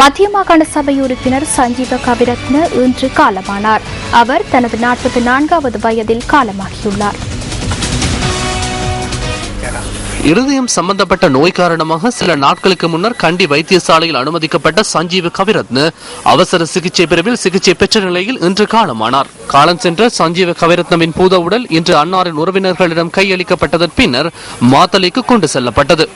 மத்திய மாகாண சபை உறுப்பினர் சஞ்சீவ கவிரத்ன இன்று காலமானார். அவர் தனது நாற்பத்தி நான்காவது வயதில் காலமாகியுள்ளார். இருதயம் சம்பந்தப்பட்ட நோய் காரணமாக சில நாட்களுக்கு முன்னர் கண்டி வைத்தியசாலையில் அனுமதிக்கப்பட்ட சஞ்சீவ் கவிரத்ன அவசர சிகிச்சை பிரிவில் சிகிச்சை பெற்ற நிலையில் இன்று காலமானார். காலம் சென்ற சஞ்சீவ கவிரத்னவின் பூத உடல் இன்று அன்னாரின் உறவினர்களிடம் கையளிக்கப்பட்டதன் பின்னர் மாத்தலைக்கு கொண்டு செல்லப்பட்டது.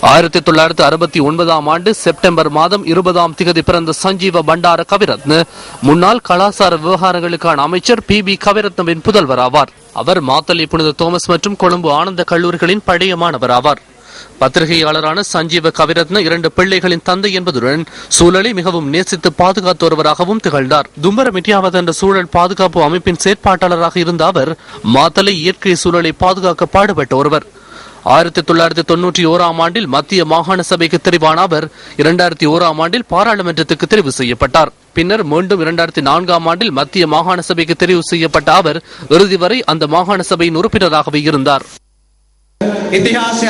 ஆயிரத்தி தொள்ளாயிரத்தி அறுபத்தி ஒன்பதாம் ஆண்டு செப்டம்பர் மாதம் இருபதாம் திகதி பிறந்த சஞ்சீவ பண்டார கவிரத்ன. முன்னாள் கலாசார விவகாரங்களுக்கான அமைச்சர் பி பி கவிரத்னவின் புதல்வர் ஆவார். அவர் மாத்தளை புனித தோமஸ் மற்றும் கொழும்பு ஆனந்த கல்லூரிகளின் பழைய மாணவர் ஆவார். பத்திரிகையாளரான சஞ்சீவ கவிரத்ன இரண்டு பிள்ளைகளின் தந்தை என்பதுடன் சூழலை மிகவும் நேசித்து பாதுகாத்து வருவராகவும் திகழ்ந்தார். தும்பர மிட்டியாவது என்ற சூழல் பாதுகாப்பு அமைப்பின் செயற்பாட்டாளராக இருந்த அவர் மாத்தளை இயற்கை சூழலை பாதுகாக்க பாடுபட்ட ஒருவர். ஆயிரத்தி தொள்ளாயிரத்தி தொன்னூற்றி ஓராம் ஆண்டில் மத்திய மாகாண சபைக்கு தெரிவான அவர் இரண்டாயிரத்தி ஓராம் ஆண்டில் பாராளுமன்றத்துக்கு தெரிவு செய்யப்பட்டார். பின்னர் மீண்டும் இரண்டாயிரத்தி நான்காம் ஆண்டில் மத்திய மாகாண சபைக்கு தெரிவு செய்யப்பட்ட அவர் இறுதி வரை அந்த மாகாண சபையின் உறுப்பினராகவே இருந்தார். இத்திஹாச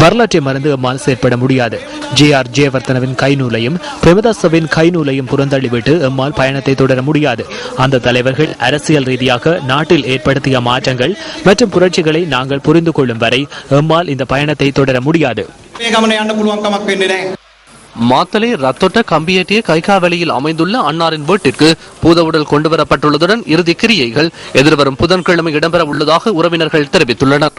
வரலாற்றை மறந்து அம்மால் செயற்பட முடியாது. ஜே ஆர் ஜெயவர்த்தனவின் கைநூலையும் பிரேமதாசவின் கைநூலையும் புறந்தள்ளிவிட்டு எம்மால் பயணத்தை தொடர முடியாது. அந்த தலைவர்கள் அரசியல் ரீதியாக நாட்டில் ஏற்படுத்திய மாற்றங்கள் மற்றும் புரட்சிகளை நாங்கள் புரிந்து கொள்ளும் வரை எம்மால் இந்த பயணத்தை தொடர முடியாது. மாத்தலை ரத்தொட்ட கம்பியேட்டிய கைகாவலியில் அமைந்துள்ள அன்னாரின் வீட்டிற்கு பூதவுடல் கொண்டுவரப்பட்டுள்ளதுடன் இறுதி கிரியைகள் எதிர்வரும் புதன்கிழமை இடம்பெற உள்ளதாக உறவினர்கள் தெரிவித்துள்ளனர்.